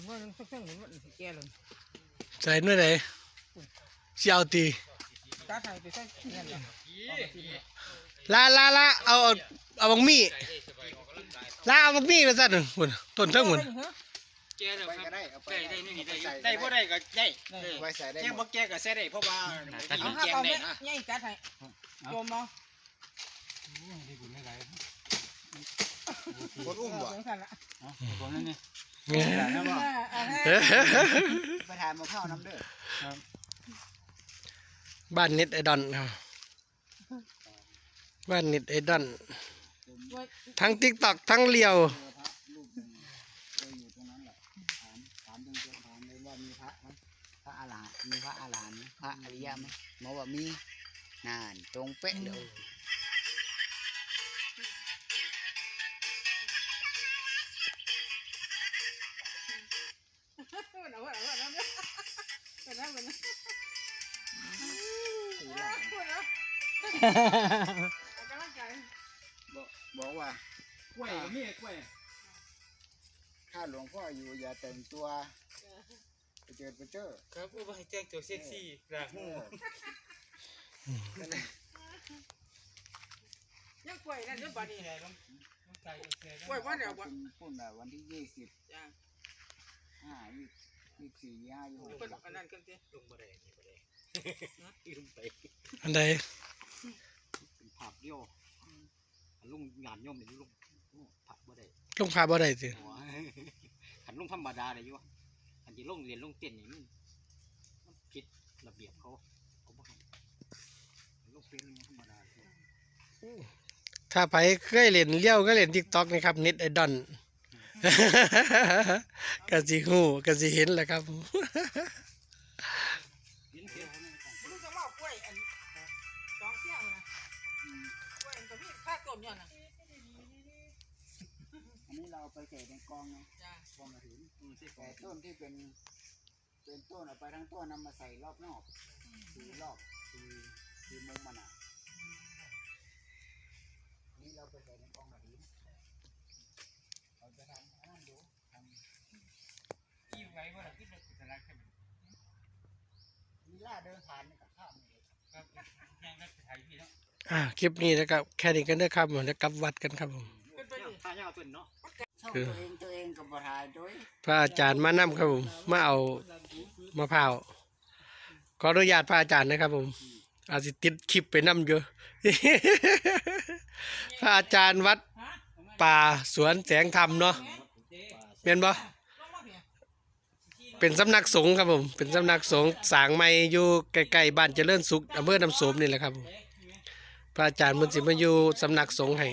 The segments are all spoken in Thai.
นว่าทั้งทั้งหนึ่งมันสิแก่เลยใส่หน่วยไหนเสียวตีตาไทยไปใส่เงี้ยเลยลาลาลาเอาเอาเอาบังมี่ลาเอาบังมี่มาซะหนึ่งพุ่นต้นเทั้งหมดแก่แล้วไปคก็รับได้เอาไปได้ได้นี่ได้ใส่ได้บ่ได้ก็ได้ไว้ใส่ได้แก่หมบ่ดแก่ก็ใส่ได้เพราะว่าเอาแกห้างเอาได้เม็ดนะใหญ่ตาไทยโยมเนาะคนอุ้มบ่สั่นละผมนั่นนี่เนี่ยอ่า ไปทานมะพร้าวน้ำเด้อบ้านน็ตไอดอนครับบ้านน็ตไอดอน ทั้งติ๊กตอกทั้งเลียวเจอพระรูปหนึ่งเคยอยู่ตรงนั้นตรงๆถามเลยว่ามีพระอาหาระอาหลานพระอริยะไหมหมอว่ามีนานตรงเป๊ะเลย บอกบอกว่ากล้วยก็มีกล้วยถ้าหลวงพ่ออยู่อย่าแต่งตัวไปเจอไปเจอครับบ่ให้แต่งตัวเซ็กซี่ล่ะเออนั่นแหละยังกล้วยนั่นยังบ่นี่แก่ต้องต้องใส่แก่กล้วยว่าเดี๋ยวบ่คุณพุ่นน่ะวันที่ยี่สิบจ้าห้ายี่ยี่สี่ยี่ห้ายี่หกเพิ่นอันนั้นกันติลงบ่ได้นี่บ่ได้ลงไปอันใด เป็นภาพเดียวลงงานย่อมนี่ลงผักบ่ได้ลงพาบ่ได้สิขันลงธรรมดาได้อยู่อันที่ลงเรียนลงเต้นนี่มันมันผิดระเบียบเขาเขาบ่ให้ลงเป็นธรรมดาถ้าไปเคยเล่นเลี้ยวก็เล่นติ๊กตอกนะครับเน็ตไอดอนก็สิฮู้ก็สิเห็นแหละครับ นี้เราเอาไปใส่ในกองนะจ้ากองกระถิ่นแต่ต้นที่เป็นเป็นต้นเอาไปทั้งต้นนำมาใส่รอบนอกสี่รอบสี่สี่มุมมันอะอันนี้เราไปใส่ในกองกระถิ่นเราจะทำอันนั้นดูทำที่ไว้ว่าที่เป็นสัญลักษณ์ใช่ไหมมีล่าเดินผ่านนี่กับข้ามนี่เลยครับยังได้ถ่ายพี่เนาะอ่าคลิปนี้นะครับแค่นี้กันเด้อครับผมแล้วกลับวัดกันครับผมเป็นไปดิถ่ายยาวตัวเนาะ ช่องตัวเองตัวเองกับประธานด้วยพระอาจารย์มานํครับผมมาเอามะพร้าวขออนุญาตพระอาจารย์นะครับผม อาจสิติดคลิปไปนํอยู่พระอาจารย์วัดป่าสวนแสงธรรมเนาะเห็นบ่ลงมาเพียเป็นสำนักสงฆ์ครับผม เป็นสำนักสงฆ์สร้างใหม่อยู่ใกล้ๆบ้านเจริญสุขอำเภอน้ำโสมนี่แหละครับผมพระอาจารย์มันสิมาอยู่สำนักสงฆ์ให้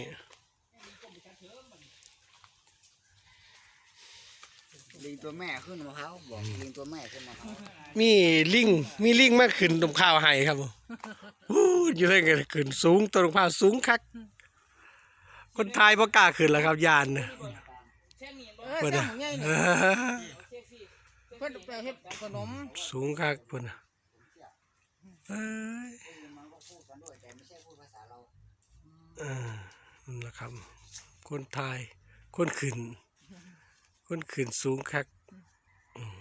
ลิงตัวแม่ขึ้นมะพร้าวบอกลิงตัวแม่ขึ้นมะพร้าวมีลิงมีลิงมาขึ้นตรงข้าวให้ครับผมอู้อยู่ได้กันขึ้นสูงต้นข้าวสูงคัก คนไทยบ่กล้าขึ้นแล้วครับยานน่ะเส้นนี้เออเพิ่นเส้นน่ะของใหญ่เอนี่อเพิ่นไปเฮ็ดขนมสูงคักพุ่นน่ะเอ้ยมันก็พูดกันด้วยแต่ไม่ใช่พูดภาษาเรา เออนั่นล่ะครับ คนไทยคนขึ้น คนขึ้นสูงคักอืม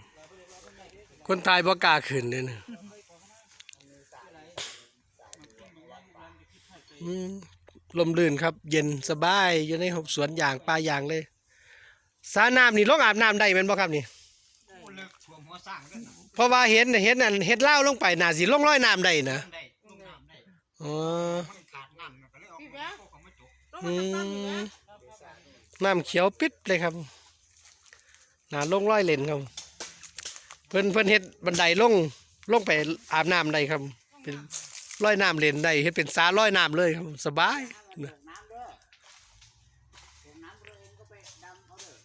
คนไทยบ่กล้าขึ้นเลยนะอืมลมลื่นครับ เย็นสบายอยู่ในหบสวนอย่างป่าอย่างเลยสระน้ำนี่ลงอาบน้ำได้แม่นบ่ครับนี่โอ้เลิกช่วงหัวสร้างกันเพราะว่าเห็นเห็นนั่นเห็ดเหล้าลงไปน่าสิลงร้อยน้ำได้นะได้ลงน้ำได้อ๋อมันขาดน้ำก็เลยเอาของมาจกลงมาตั้งๆนี่นะน้ำเขียวปิดเลยครับ น่าลงร้อยเลนครับ เพิ่นเพิ่นเฮ็ดบันไดลงลงไปอาบน้ำได้ครับ เป็นร้อยน้ำเลนได้เฮ็ดเป็นสาร้อยน้ำเลยครับสบายถ้ามันตกน้ำเด้อตกน้ำตัวเองก็ไปดำเขาเด้อ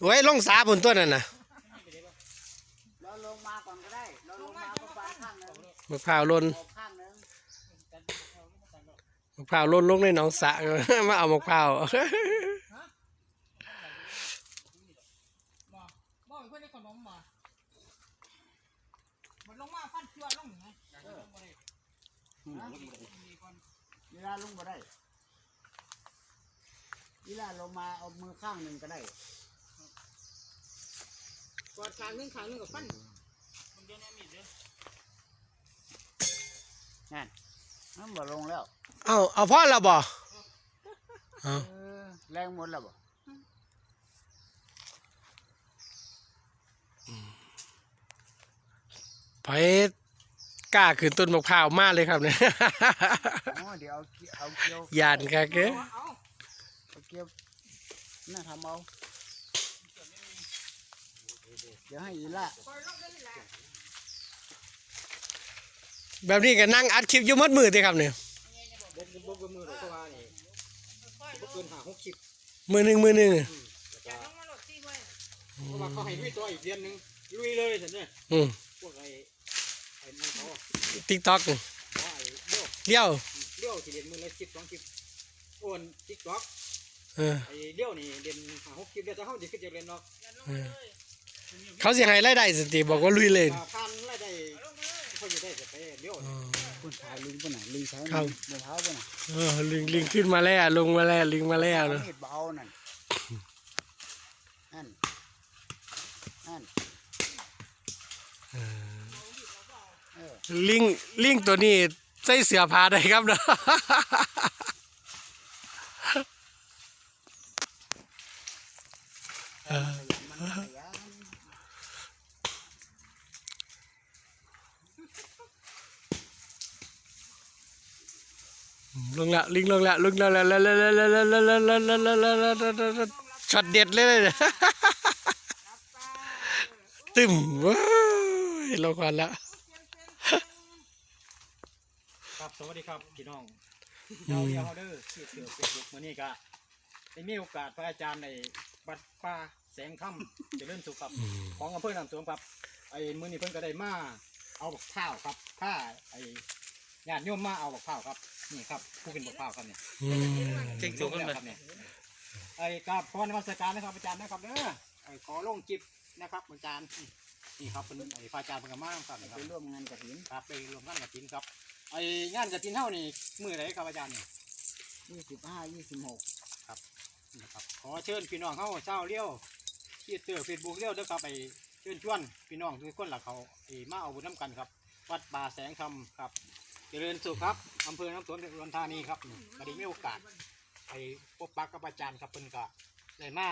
โอ้ยลงสาบนต้นนั่นน่ะเราลงมาก่อนก็ได้เราลงมาก็ปานข้างหนึงมะพร้าวหล่น โอบข้างหนึง มะพร้าวหล่นลงในหนองสระมาเอามะพร้าวบ่บ่เพิ่นได้ขนมบ่มันลงมาฟันเชื่อลงนี่นะเวลาลงมาได้อีล่าลงมาเอามือข้างหนึ่งก็ได้กอดขางหนึงขางหนึงกับฟันมันั่นมัน บ่ลงแล้ว เอาเอาพ่อเราบ่เอาเออแรงหมดแล้วบ่ไผกล้าขึ้นต้นมะพร้าวมาเลยครับเนี่ย อ๋อเดี๋ยวเอาเกี่ยวเอาเกี่ยวยานค่ะเก้เอาเอาเอาเกี่ยวน่าทำเอาเดี๋ยวให้อีล่าปล่อยลงได้นี่แหละ แบบนี้ก็นั่งอัดคลิปอยู่มัดมือติครับเนี่ยบ่บ่บ่มือหรอกเพราะว่านี่ปล่อยลบ่งเกินหาหกคลิปมือหนึ่งมือหนึ่งแล้วอย่าก็ลงมาหลดซี่ไว้เพราะว่าเขาให้ลุยตัวอีกเดือนหนึงลุยเลยซั่นเด้ออืมพวกไอ้ไอ้นั่นเขาอะติ๊กต็อกเพราะไอ้เลี้ยวเลี้ยวเลี้ยวสิเรียนมือละคลิปสองคลิปโอนติ๊กต็อกเออไอ้เลี้ยวนี่เรียนหาหกคลิปเดี๋ยวจะเฮาสิขึ้นจะเรียนเนาะอย่าลงมาเลยเขาเสียงให้รายได้สติบอกว่าลุยเลยอ่าผ่านรายได้ลงมา เลยเขาอยู่ได้จะไปเลี้ยวอ๋อคุณชายลิงปุ่นน่ะลิงใช้ครับ มะพร้าวปุ่นน่ะเออลิงลิงขึ้นมาแล้วลงมาแล้วลิงมาแล้วเอาเนอะมีดเบานั่นนั่นนั่นเออลิงลิงตัวนี้ใส่เสื้อผ้าได้ครับเนาะ ขยันมันขยัน ลงละลิงลงละลงละละละละละละละละละละละละละละละช็อตเด็ดเลยเนี่ยรับตาตึมว้ายลงก่อนละครับสวัสดีครับพี่น้องเจ้าเดียวเฮาเด้อชื่อเสือเฟซบุ๊กมื้อนี้ก็ได้มีโอกาสพระอาจารย์ในวัดป่าแสงค่ำเจริญสุขครับ ของอำเภอน้ำสวงครับไอ้มื้อนี้เพิ่นก็ได้มาเอาบักข้าวครับผ้าไอ้ญาติโยมมาเอาบักข้าวครับ นี่ครับผู้เป็นบักข้าวครับเนี่ยอืมเก่งสูงแล้วครับเนี่ยไอ้กราบขอนมัสการนะครับอาจารย์นะครับเด้อไอ้ขอลงจิบนะครับอาจารย์นี่ครับเป็นไอ้พระอาจารย์เป็นกรรมครับนี่คไปรับร่วมงานกระถินครับไปรวมงานกับทินครับไอ้งานกับทินเท่านี่มือไหนครับอาจารย์นี่ยี่สิบห้ายี่สิบหกนะครับขอเชิญพี่น้องเข้าเช้าเลี้ยวที่เตือเฟซบุ๊กเลี้ยวเด้อครับไปเชิญชวนพี่น้องทุกคนหลักเขาไอ้มาเอาบุญน้ำกันครับ วัดป่าแสงธรรมครับ เจริญสุขครับอำเภอน้ำสวนอุดรธานีครับนี่ก็ได้มีโอกาสไปพบปะกับอาจารย์ครับเพิ่นก็ได้มา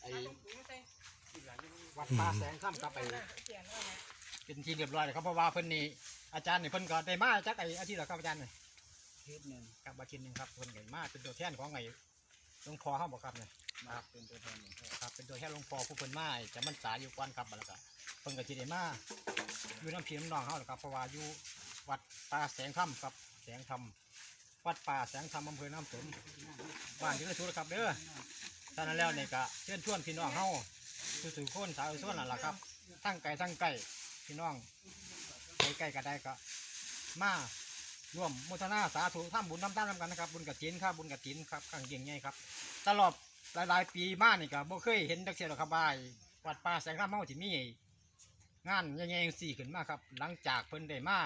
ไอ้ลงถุงใส่วัดป่าแสงธรรมครับไปเปลี่ยนแล้วนะเป็นที่เรียบร้อยแล้วครับเพราะว่าเพิ่นนี่อาจารย์นี่เพิ่นก็ได้มาจากไอ้อาทิตย์แล้วครับอาจารย์นี่ทิศหนึ่งครับอาทิตย์หนึงครับเพิ่นก็มาเป็นตัวแทนของไอ้หลวงพ่อเฮาบ่ครับเนี่ยมาเป็นตัวแทนของพ่อครับเป็นตัวแทนหลวงพ่อผู้เพิ่นมาจะมันษาอยู่ก่อนครับบัดแล้วก็เพิ่นก็สิได้มาอยู่น้ำพี่น้ำน้องเฮาแหละครับเพราะว่าอยู่ วัดป่าแสงธรรมครับ แสงธรรมวัดป่าแสงธรรมอำเภอน้ำสมบ้านที่กระทู้ครับเด้อฉะนั้นแล้วนี่ก็เชิญชวนพี่น้องเฮาสู่ๆคนสาวส่วนนั่นล่ะครับทั้งไกลทั้งใกล้พี่น้องใกล้ๆก็ได้ก็มาร่วมโมทนาสาธุทำบุญทำทานนำกันนะครับบุญกฐินครับบุญกฐินครับข้างเดียงใหญ่ครับ ตลอดหลายๆ ปีมานี่ก็บ่เคยเห็นดักเสียหรอกครับว่าไอ้วัดป่าแสงธรรมเฮาสิมีงานใหญ่ๆสี่ขึ้นมาครับ หลังจากเพิ่นได้มา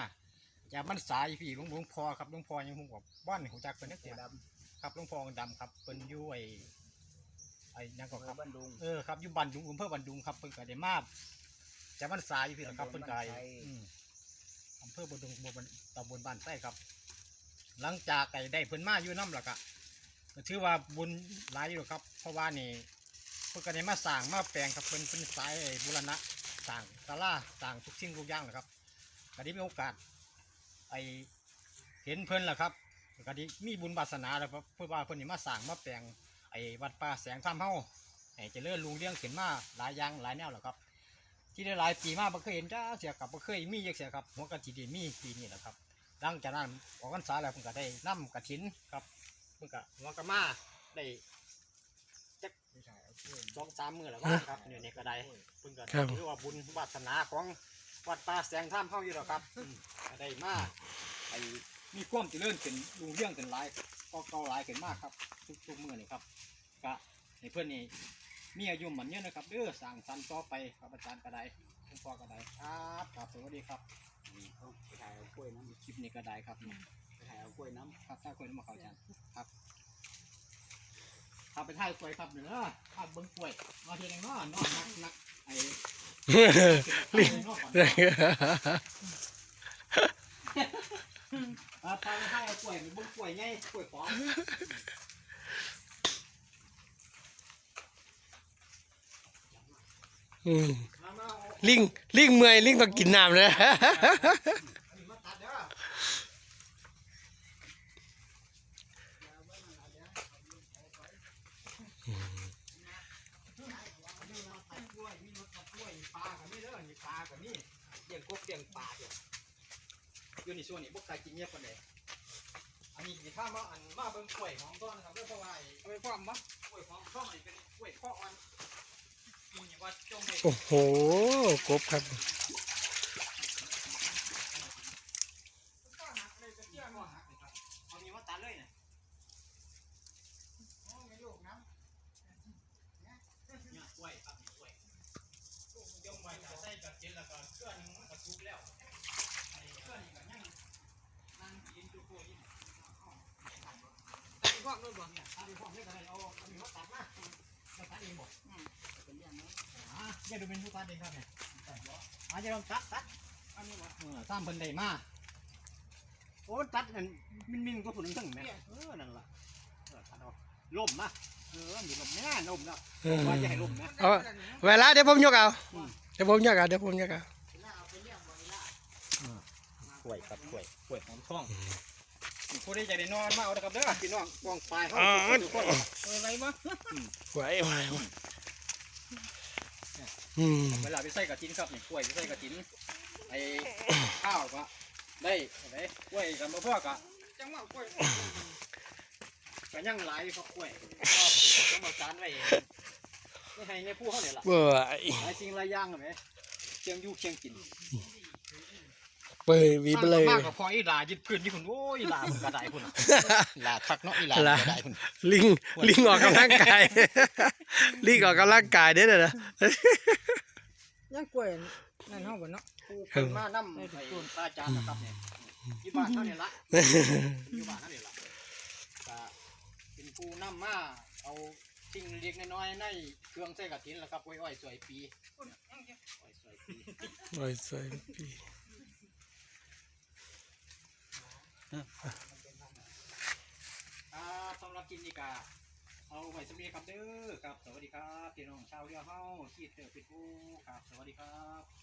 จากบรรษาอีพี่หลวงหลวงพ่อครับหลวงพ่อยังคงบอกบ้านหูจักเพิ่นนักเสียดำครับหลวงพ่อองค์ดำครับเพิ่นอยู่ไอ้ไอ้หยังก็อำเภครัอบบ้านดุง เออครับอยู่บันดุงอำเภอบันดุงครับเพิ่นก็ได้มาจากบรรษาอยู่พี่นะครับเพิ่นก็ไอ้อืมอำเภอบันดุงบนตำบลบ้านไส้ครับ หลังจากไอ้ได้เพิ่นมาอยู่น้ำล่ะก็ก็ถือว่าบุญหลายอยู่ครับ เพราะว่านี่เพิ่นก็ได้มาสร้างมาแปลงครับเป็นเป็นสายบูรณะสร้างศาลาสร้างทุกสิ่งทุกอย่างแหละครับก็ได้มีโอกาส ไอเห็นเพิ่นแหละครับก็ได้มีบุญบาสนาแล้วครับเพื่อว่าเพิ่นนี่มาสร้างมาแปลงไอ้วัดป่าแสงธรรมเฮาให้เจริญรุ่งเรืองขึ้นมาหลายอย่างหลายแนวแหละครับ ที่ได้หลายปีมาบ่เคยเห็นจ้าเสียกับบ่เคยมีจักเสียครับหัวกะทิได้มีปีนี้แหละครับหลังจากนั้นออกพรรษาแล้วเพิ่นก็ได้นํกฐินครับเพิ่งกะหัวกะมาได้จักสองสามมือแล้วว่าครับเนี่ยในกระไดเพิ่งกะครับถือว่าบุญวาสนาของ วัดป่าแสงท่ามเฮาอยู่แล้วครับอืมก็ได้มาไอ้มีความเจริญขึ้นลุงเรื่องขึ้นหลายก็เก่าหลายขึ้นมากครับ ทุกทุกมือนี่ครับกะในเพื่อนนี่มีอายุหมันเยอะนะครับเด้อสั่งสรรค์ต่อไปครับอาจารย์กระไดหลวงพ่อกระไดครับครับสวัสดีครับนี่เขาไปถ่ายเอากล้วยน้ำคลิปนี้กระไดครับนี่ไปถ่ายเอากล้วยน้ำครับถ้าคนมาเข้าอาจารย์ครับขับไปถ่ายกล้วยครับเนี่ยนะขับเบิ้งกล้วยมาเทียนเนาะนอนนักนักไอ้ ลิงเนาะก่อนอ่าพาไปถ่ายเอากล้วยไปเบิ้งกล้วยไงกล้วยปอมอืมมามาเอาลิงลิงเมื่อยลิงต้องกินน้ำเลย กับนี่เลี้ยงกบเลี้ยงปลาเด้ออยู่ในช่วงนี้พวกตายกินเงียบกันเลยอันนี้มีข้ามาอันมาเบิ่งกล้วยของต้นนะครับเด้อเพราะว่าไอ้เอาไปความบ่กล้วยของต้นนี่เป็นกล้วยข้ออ่อนกินอย่างว่าจงให้โอ้โหกบครับก็หักเลยจะเที่ยงก็หักเลยครับเอานี้มาตัดเลยนะโอ้ยโยกน้ำเนี่ยกล้วยครับนี่กล้วย อยกไว้จะใส่กระเทียมแล้วก็เครื่องนึงมันก็สุกแล้วไอ้เครื่องนี้ก็ยังนั่งกินจุกโคยเอาไปความด้วยบ่เนี่ยถ้ามีความเล็กอะไรเอาเอามีวัดตัดมามาตัดเองบอกเป็นเรื่องนั้นอ่าอย่าดูเป็นผู้ตัดเองครับเนี่ยอ่าจะลองตัดตัดอันนี้บ่เออตามเพิ่นได้มาโอ้ตัดนั่นมินมินก็ผุนถึงแม่เออนั่นล่ะเออตัดเอาล่มนะเออมีล่มแน่ล่มแล้วว่าจะให้ล่มนะเวลาเดี๋ยวผมยกเอา เดี๋ยวผมยกเอาเดี๋ยวผมยกเอาเอาไปเลี้ยงบ่อีล่ะกล้วยครับกล้วยกล้วยหอมทองผู้ที่จะได้นอนมาเอาเด้อครับเด้อพี่น้องกองปลายเขาทุกคนเอาไปไว้บ่ไหวไหวไหวอืมเวลาไปใส่กระถินครับนี่กล้วยไปใส่กระถินไอ้ข้าวก็ได้ไหนกล้วยกับมะพร้าวก็จังหวะกล้วยก็ยังหลายอยู่ครับกล้วยก็มาสารไว้ ไม่ให้ในผู้เขาเนี่ยล่ะเบื่อหลายสิ่งหลายอย่างเลยไหมเชียงอยู่เชียงกินเปิดวีไปเลยมากกว่าพออีหลายึดพื้นที่คุณโอ้ยอีหลาคุณกระไดคุณน่ะอีหลาคักเนาะอีหลาหลากระไดคุณลิงลิงออกกำลังกายลิงออกกำลังกายเด้อนะยังกล้วยนั่นเฮาบ่เนาะผู้เป็นมานํไอ้ต้นพระอาจารย์นะครับเนี่ยอยู่บ้านเท่านี้ละอยู่บ้านเท่านี้ละก็เป็นผู้นำมาเอา สิ่งเล็กๆน้อยๆในเครื่องใส่กระถินแล้วครับไว้อ้อยสวยปีอ้อยสวยปีโอ้ยสวยพี่อ่าสำหรับกินนี่กาเอาไว้สำเร็จครับเด้อครับ สวัสดีครับพี่น้องชาวเรือเฮาที่เตอร์ปิดผู้ครับ สวัสดีครับ